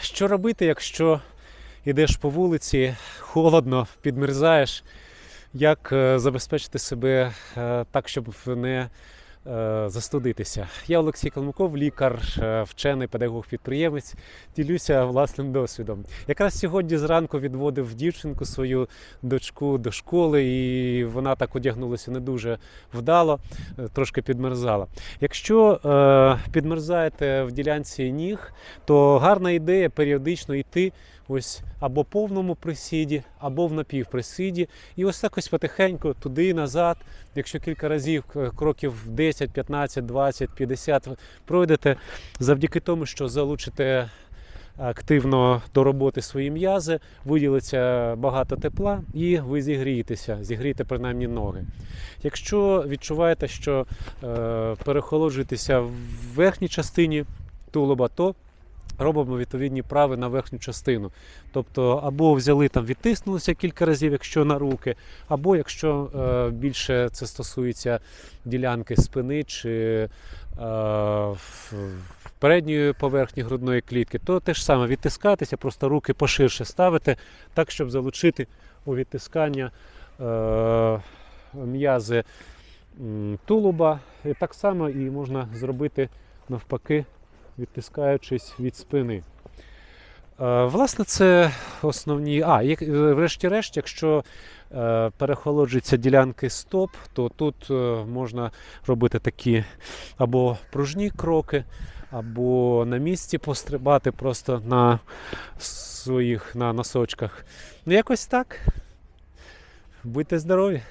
Що робити, якщо йдеш по вулиці, холодно, підмерзаєш? Як е, забезпечити себе е, так, щоб не застудитися? Я Олексій Калмуков, лікар, е, вчений педагог-підприємець. Ділюся власним досвідом. Якраз сьогодні зранку відводив дівчинку свою дочку до школи, і вона так одягнулася не дуже вдало, е, трошки підмерзала. Якщо е, підмерзаєте в ділянці ніг, то гарна ідея періодично йти ось або повному присіді, або в напівприсіді. І ось так ось потихеньку туди і назад. Якщо кілька разів е, кроків 10, 15, 20, 50 пройдете, завдяки тому, що залучите активно до роботи свої м'язи, виділиться багато тепла і ви зігрієтеся, зігрієте принаймні ноги. Якщо відчуваєте, що е, перехолоджуєтеся в верхній частині тулуба, то робимо відповідні прави на верхню частину. Тобто, або взяли там, відтиснулися кілька разів, якщо на руки, або якщо е, більше це стосується ділянки спини чи е, передньої поверхні грудної клітки, то те ж саме відтискатися, просто руки поширше ставити, так, щоб залучити у відтискання е, м'язи тулуба. І так само і можна зробити навпаки, відтискаючись від спини. Е, Власне, це основні. А, е, врешті-решт, якщо е, перехолоджуються ділянки стоп, то тут можна робити такі або пружні кроки, або на місці пострибати просто на своїх на носочках. Ну, якось так. Будьте здорові!